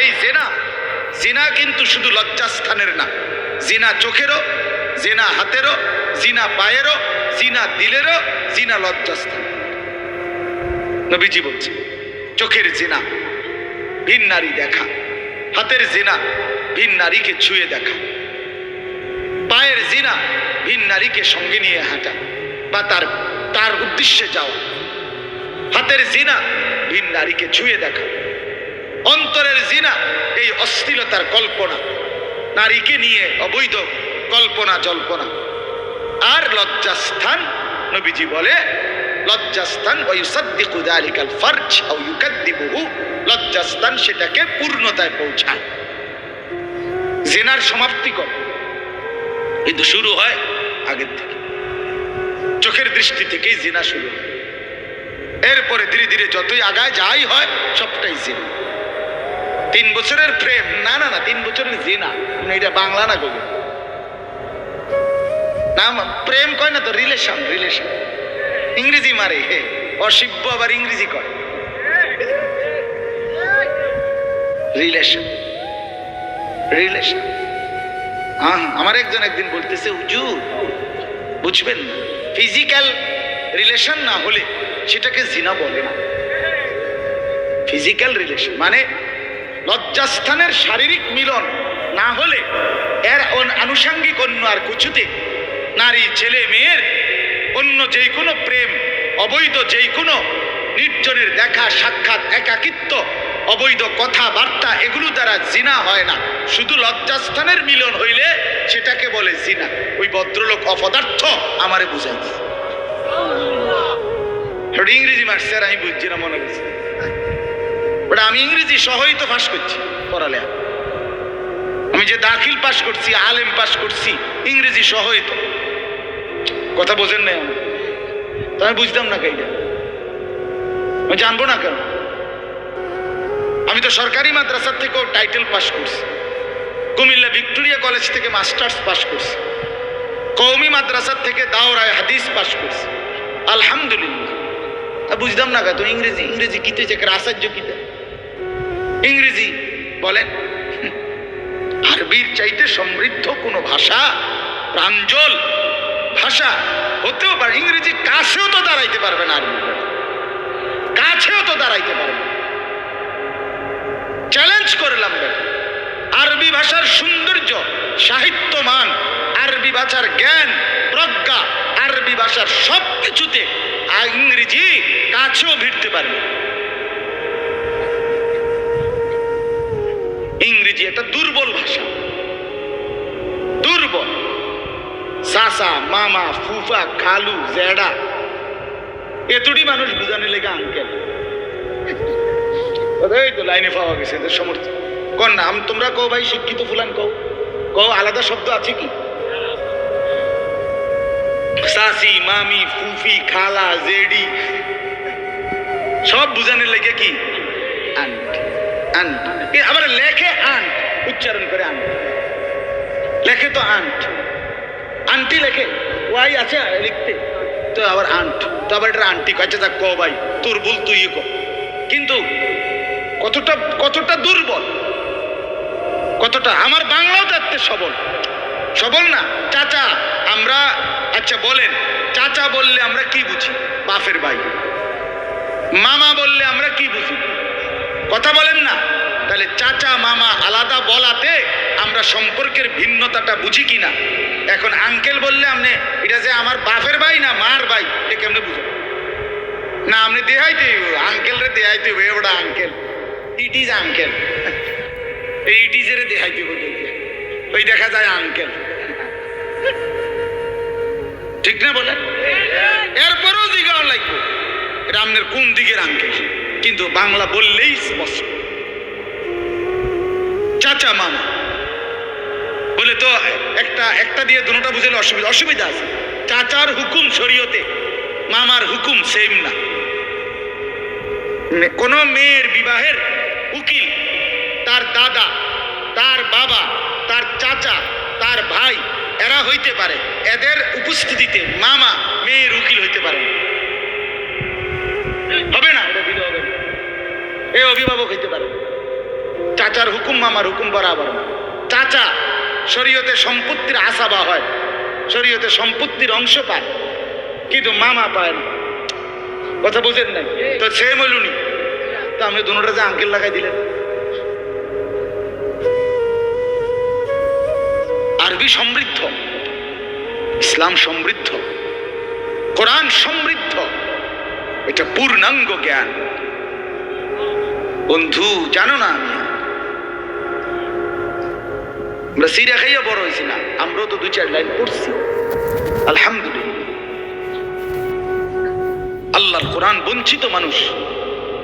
এই জেনা, জিনা কিন্তু শুধু লজ্জাস্থানের না। জিনা চোখেরও, জিনা হাতেরও, জিনা পায়েরও, জিনা দিলেরও, জিনা লজ্জাস্থান। নবীজি বলছে চোখের জিনা, ভিন নারী দেখা। হাতের জিনা, ভিন নারীকে ছুঁয়ে দেখা। পায়ের জিনা, ভিন নারীকে সঙ্গে নিয়ে হাঁটা বা তার তার উদ্দেশ্যে যাওয়া। হাতের জিনা, ভিন নারীকে ছুঁয়ে দেখা। অন্তরের জিনা, এই অশ্লীলতার কল্পনা। নারীকে নিয়ে অবৈধ কল্পনা, জল্পনা। আর লজ্জাস্থান, নবীজি বলে, লজ্জাস্থান ওয়ুসাদ্দিকু যালিকাল ফারজ আও ইউকাদ্দিবুহু। লজ্জাস্থান সেটাকে পূর্ণতায় পৌঁছায়। জেনার সমাপ্তি করে। কিন্তু শুরু হয় আগের থেকে। চোখের দৃষ্টি থেকেই জিনা শুরু হয়। এরপরে ধীরে ধীরে যতই আগায় যাই হয়, সবটাই জিনা। তিন বছরের প্রেম। না না না, তিন বছরের জিনা। মানে এটা বাংলা না কবি না প্রেম কয় না তো রিলেশন রিলেশন ইংরেজি মারে অসিব্য আবার ইংরেজি কয়। রিলেশন রিলেশন আমার একজন একদিন বলতেছে, হুজুর, বুঝবেন না ফিজিক্যাল রিলেশন না হলে সেটাকে জিনা বলে না। ফিজিক্যাল রিলেশন মানে লজ্জাস্থানের শারীরিক মিলন না হলে এর আনুষঙ্গিক অন্য আর কিছুতে নারী ছেলে মেয়ের অন্য যেই কোনো প্রেম অবৈধ যেই কোনো নির্জনের দেখা সাক্ষাৎ একাকিত্ব অবৈধ কথাবার্তা এগুলো দ্বারা জিনা হয় না। শুধু লজ্জাস্থানের মিলন হইলে সেটাকে বলে জিনা। ওই ভদ্রলোক অপদার্থ আমারে বুঝাই। ওটা ইংরেজি আর আমি বুঝছি না মনে করছি ওটা আমি ইংরেজি সহই তো পাশ করছি পড়ালেখা। আমি যে দাখিল পাশ করছি, আলেম পাশ করছি, ইংরেজি সহই তো। কথা বোঝেন না তো আমি বুঝতাম না কেইটা। আমি জানব না কেন? আমি তো সরকারি মাদ্রাসার থেকেও টাইটেল পাশ করছি। কুমিল্লা ভিক্টোরিয়া কলেজ থেকে মাস্টার্স পাশ করছি। কৌমি মাদ্রাসার থেকে দাওরায় হাদিস পাশ করছি। আলহামদুলিল্লাহ। বুঝতাম না কেন? তো ইংরেজি ইংরেজি কিতে চেকের আশ্চর্য কিতে? ইংরেজি, বলেন। আরবির চাইতে সমৃদ্ধ কোনো ভাষা, প্রাঞ্জল ভাষা হতেও পারে। ইংরেজি কাছেও তো দাঁড়াইতে পারবে না আরবি। কাছেও তো দাঁড়াইতে পারবে চ্যালেঞ্জ করলাম আরবি ভাষার সৌন্দর্য, সাহিত্যমান, আরবি ভাষার জ্ঞান, প্রজ্ঞা, আরবি ভাষার সব কিছুতে ইংরেজি কাছেও ভিড়তে পারবে না। ইংরেজি একটা দুর্বল ভাষা। দুর্বল। সাসা, মামা, ফুফা, খালু, জেডা। এতটি মানুষ বুঝানো লেগে আঙ্কেল এই তো লাইনে পাওয়া গেছে, এদের সমর্থ। কন না, আম- তোমরা কও ভাই, শিক্ষিত ফুলান কও। কও, আলাদা শব্দ আছে কি? সাসি, মামি, ফুফি, খালা, জেডি। সব বুঝানোর লেগে কি? আন্ট আন্ট আবার লেখে আন্ট উচ্চারণ করে আন্ট লেখে তো আন্ট। আন্টি লেখে, ওয়াই আছে লিখতে। তো আবার আন্ট, তো আবার এটা আন্টি কাছে থাক ক ভাই, তোর ভুল তুই ক। কিন্তু কতটা কতটা দুর্বল, কতটা, আমার বাংলাও তাতে সবল। সবল না, চাচা, আমরা আচ্ছা বলেন, চাচা বললে আমরা কি বুঝি? বাফের ভাই। মামা বললে আমরা কি বুঝি? কথা বলেন না। তাহলে চাচা মামা আলাদা বলাতে আমরা সম্পর্কের ভিন্নতাটা বুঝি কিনা? এখন আঙ্কেল বললে আপনি, এটা যে আমার বাপের ভাই না, মার ভাই, এটা কেমনে বুঝো না, আপনি দেহাইতে আঙ্কেল রে দেহাইতে হবে ওটা uncle it is uncle it is রে দেহাইতে ওই দেখা যায় আঙ্কেল ঠিক না বলেন? এরপরেও জিজ্ঞাসা লাগবে। আপনার কোন দিকের আঙ্কেল কিন্তু বাংলা বললেই স্পষ্ট। চাচা মামা। বলে তো একটা একটা দিয়ে দুটোটা বুঝলে অসুবিধা অসুবিধা আছে। চাচার হুকুম শরীয়তে মামার হুকুম সেম না। কোনো মেয়ের বিবাহের উকিল তার দাদা তার বাবা তার চাচা তার ভাই এরা হইতে পারে। এদের উপস্থিতিতে মামা মেয়ের উকিল হইতে পারে হবে না? হবে না। এ অভিভাবক হইতে পারে না। চাচার হুকুম মামার হুকুম বরাবর চাচা, শরীয়তে সম্পত্তির আশাবা হয়, শরীয়তে সম্পত্তির অংশ পায়, কিন্তু মামা পায় না। কথা বুঝেন নাই? তো সে বলুনি তো আমি দুটা যে আঙ্কেল লাগাই দিলেন। আরবি সমৃদ্ধ, ইসলাম সমৃদ্ধ, কোরআন সমৃদ্ধ, এটা পূর্ণাঙ্গ জ্ঞান। বন্ধু, জানো না আমি? আমরা সিরিয়া খাইয়া বড় হয়েছি না, আমরাও তো দু চার লাইন পড়ছি। আলহামদুলিল্লাহ। আল্লাহর কোরআন বঞ্চিত মানুষ,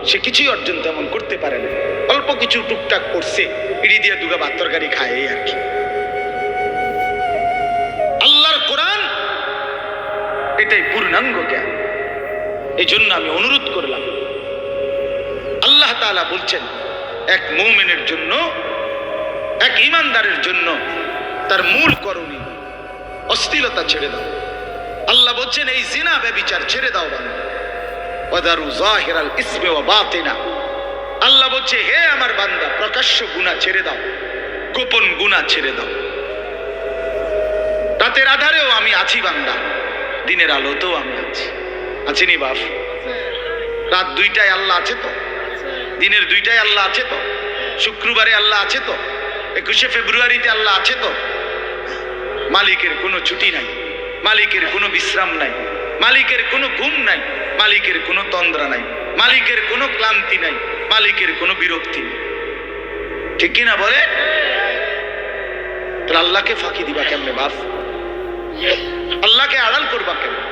সে কিছুই অর্জন তেমন করতে পারে না। অল্প কিছু টুকটাক করছে, ইডি দিয়ে দুগা ভাত তরকারি খায়, এই আর কি। আল্লাহর কোরআন, এটাই পূর্ণাঙ্গ জ্ঞান। এই জন্য আমি অনুরোধ করলাম, আল্লাহ তাআলা বলছেন, এক মৌমেনের জন্য এক ইমানদারের জন্য তার মূল করণীয় অস্থিরতা ছেড়ে দাও। আল্লাহ বলছেন এই জিনা ব্যবিচার ছেড়ে দাও বান্দা। ওয়াদারু জাহিরাল ইসমে ওয়া বাতিনা। আল্লাহ বলছে হে আমার বান্দা প্রকাশ্য গুনাহ ছেড়ে দাও গোপন গুনাহ ছেড়ে দাও। রাতের আধারেও আমি আছি বান্দা দিনের আলোতেও আমি আছি। আছিনি বাপ? রাত দুইটায় আল্লাহ আছে তো? দিনের দুইটায় আল্লাহ আছে তো? শুক্রবারে আল্লাহ আছে তো? একুশে ফেব্রুয়ারিতে আল্লাহ আছে তো? মালিকের কোনো ছুটি নাই, মালিকের কোনো বিশ্রাম নাই, মালিকের কোনো ঘুম নাই, মালিকের কোনো তন্দ্রা নাই, মালিকের কোনো ক্লান্তি নাই, মালিকের কোনো বিরক্তি নেই। ঠিক কিনা বলে তাহলে আল্লাহকে ফাঁকি দিবা কেমনে বাপ? আল্লাহকে আড়াল করবা কেমনে?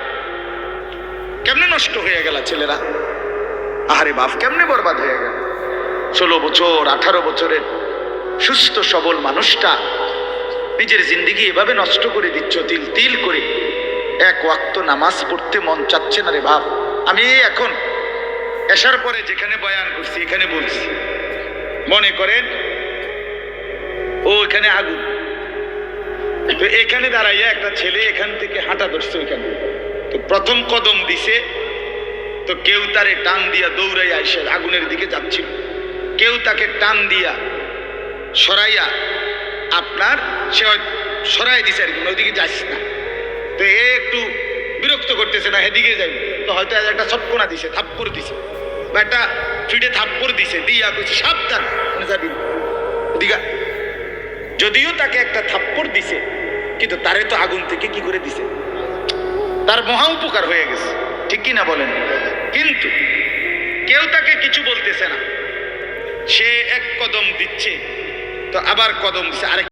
কেমনে নষ্ট হয়ে গেল ছেলেরা? আহারে বাপ, কেমনে বরবাদ হয়ে গেল? ষোলো বছর, আঠারো বছরের সুস্থ সবল মানুষটা নিজের জিন্দিগি এভাবে নষ্ট করে দিচ্ছ, তিল তিল করে। এক ওয়াক্ত নামাজ পড়তে মন চাচ্ছে না রে ভাব আমি এখন এসার পরে যেখানে বয়ান করছি, এখানে বলছি। মনে করেন, ও এখানে আগুন। তো এখানে দাঁড়াইয়া একটা ছেলে এখান থেকে হাঁটা ধরছে ওইখানে। তো প্রথম কদম দিছে, তো কেউ তারে টান দিয়া দৌড়াই আইসে আগুনের দিকে যাচ্ছিল। কেউ তাকে টান দিয়া সরাইয়া আপনার সে সরাই দিছে আর কি মানে ওইদিকে যাস না। তো এ একটু বিরক্ত করতেছে না এদিকে যাই তো হয়তো একটা সপকোনা দিছে, থাপ্পড় দিছে। বা একটা ফিটে থাপ্পড় দিছে, দিয়া কইছে, সাবধান যাবি আ। যদিও তাকে একটা থাপ্পড় দিছে, কিন্তু তারে তো আগুন থেকে কি করে দিছে? তার মহা উপকার হয়ে গেছে, ঠিক কি না বলেন? কিন্তু কেউ তাকে কিছু বলতেছে না। সে এক কদম দিচ্ছে। তো আবার কদম দিছে আরেক